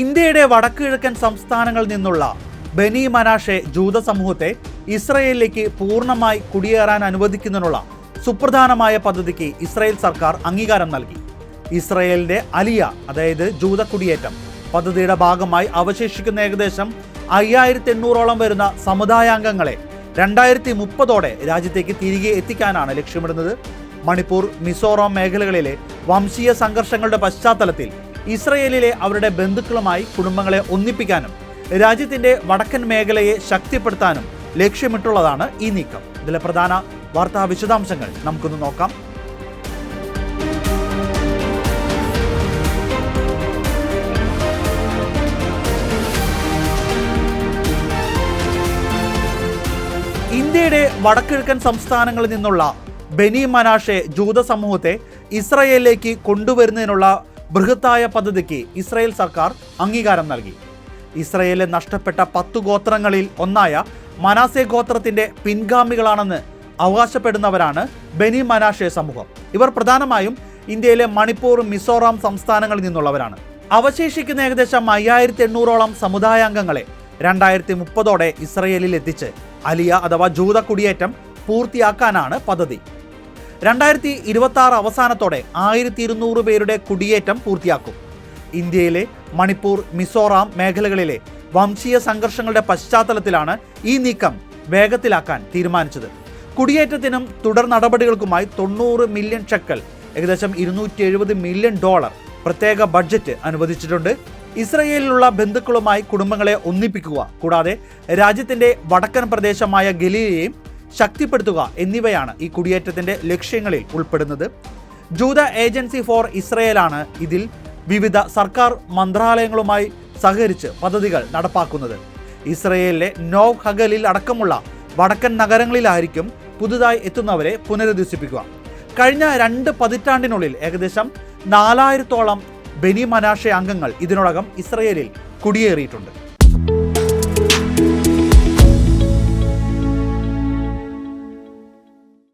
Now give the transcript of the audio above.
ഇന്ത്യയുടെ വടക്കുകിഴക്കൻ സംസ്ഥാനങ്ങളിൽ നിന്നുള്ള ബനി മനാഷെ ജൂത സമൂഹത്തെ ഇസ്രയേലിലേക്ക് പൂർണമായി കുടിയേറാൻ അനുവദിക്കുന്നതിനുള്ള സുപ്രധാനമായ പദ്ധതിക്ക് ഇസ്രയേൽ സർക്കാർ അംഗീകാരം നൽകി. ഇസ്രയേലിന്റെ അലിയ അതായത് ജൂത കുടിയേറ്റം പദ്ധതിയുടെ ഭാഗമായി അവശേഷിക്കുന്ന ഏകദേശം അയ്യായിരത്തി എണ്ണൂറോളം വരുന്ന സമുദായാംഗങ്ങളെ രണ്ടായിരത്തി മുപ്പതോടെ രാജ്യത്തേക്ക് തിരികെ എത്തിക്കാനാണ് ലക്ഷ്യമിടുന്നത്. മണിപ്പൂർ മിസോറാം മേഖലകളിലെ വംശീയ സംഘർഷങ്ങളുടെ പശ്ചാത്തലത്തിൽ ഇസ്രയേലിലെ അവരുടെ ബന്ധുക്കളുമായി കുടുംബങ്ങളെ ഒന്നിപ്പിക്കാനും രാജ്യത്തിന്റെ വടക്കൻ മേഖലയെ ശക്തിപ്പെടുത്താനും ലക്ഷ്യമിട്ടുള്ളതാണ് ഈ നീക്കം. ഇതിലെ പ്രധാന വാർത്താ വിശദാംശങ്ങൾ നമുക്കൊന്ന് നോക്കാം. ഇന്ത്യയുടെ വടക്കിഴക്കൻ സംസ്ഥാനങ്ങളിൽ നിന്നുള്ള ബെനി മനാഷെ ജൂത സമൂഹത്തെ ഇസ്രയേലിലേക്ക് കൊണ്ടുവരുന്നതിനുള്ള ബൃഹത്തായ പദ്ധതിക്ക് ഇസ്രായേൽ സർക്കാർ അംഗീകാരം നൽകി. ഇസ്രയേലിലെ നഷ്ടപ്പെട്ട പത്തു ഗോത്രങ്ങളിൽ ഒന്നായ മനാസെ ഗോത്രത്തിന്റെ പിൻഗാമികളാണെന്ന് അവകാശപ്പെടുന്നവരാണ് ബെനി മനാഷെ സമൂഹം. ഇവർ പ്രധാനമായും ഇന്ത്യയിലെ മണിപ്പൂർ മിസോറാം സംസ്ഥാനങ്ങളിൽ നിന്നുള്ളവരാണ്. അവശേഷിക്കുന്ന ഏകദേശം അയ്യായിരത്തി എണ്ണൂറോളം സമുദായാംഗങ്ങളെ രണ്ടായിരത്തി മുപ്പതോടെ ഇസ്രയേലിൽ എത്തിച്ച് അലിയ അഥവാ ജൂത കുടിയേറ്റം പൂർത്തിയാക്കാനാണ് പദ്ധതി. രണ്ടായിരത്തി ഇരുപത്തി ആറ് അവസാനത്തോടെ ആയിരത്തി ഇരുന്നൂറ് പേരുടെ കുടിയേറ്റം പൂർത്തിയാക്കും. ഇന്ത്യയിലെ മണിപ്പൂർ മിസോറാം മേഖലകളിലെ വംശീയ സംഘർഷങ്ങളുടെ പശ്ചാത്തലത്തിലാണ് ഈ നീക്കം വേഗത്തിലാക്കാൻ തീരുമാനിച്ചത്. കുടിയേറ്റത്തിനും തുടർ നടപടികൾക്കുമായി തൊണ്ണൂറ് മില്യൺ ഷെക്കൽ ഏകദേശം ഇരുന്നൂറ്റി എഴുപത് മില്യൺ ഡോളർ പ്രത്യേക ബഡ്ജറ്റ് അനുവദിച്ചിട്ടുണ്ട്. ഇസ്രയേലിലുള്ള ബന്ധുക്കളുമായി കുടുംബങ്ങളെ ഒന്നിപ്പിക്കുക കൂടാതെ രാജ്യത്തിന്റെ വടക്കൻ പ്രദേശമായ ഗലീലയെയും ശക്തിപ്പെടുത്തുക എന്നിവയാണ് ഈ കുടിയേറ്റത്തിന്റെ ലക്ഷ്യങ്ങളിൽ ഉൾപ്പെടുന്നത്. ജൂത ഏജൻസി ഫോർ ഇസ്രയേലാണ് ഇതിൽ വിവിധ സർക്കാർ മന്ത്രാലയങ്ങളുമായി സഹകരിച്ച് പദ്ധതികൾ നടപ്പാക്കുന്നത്. ഇസ്രയേലിലെ നോവ് ഹഗലിൽ അടക്കമുള്ള വടക്കൻ നഗരങ്ങളിലായിരിക്കും പുതുതായി എത്തുന്നവരെ പുനരധിവസിപ്പിക്കുക. കഴിഞ്ഞ രണ്ട് പതിറ്റാണ്ടിനുള്ളിൽ ഏകദേശം നാലായിരത്തോളം ബെനി മനാഷെ അംഗങ്ങൾ ഇതിനോടകം ഇസ്രയേലിൽ കുടിയേറിയിട്ടുണ്ട്.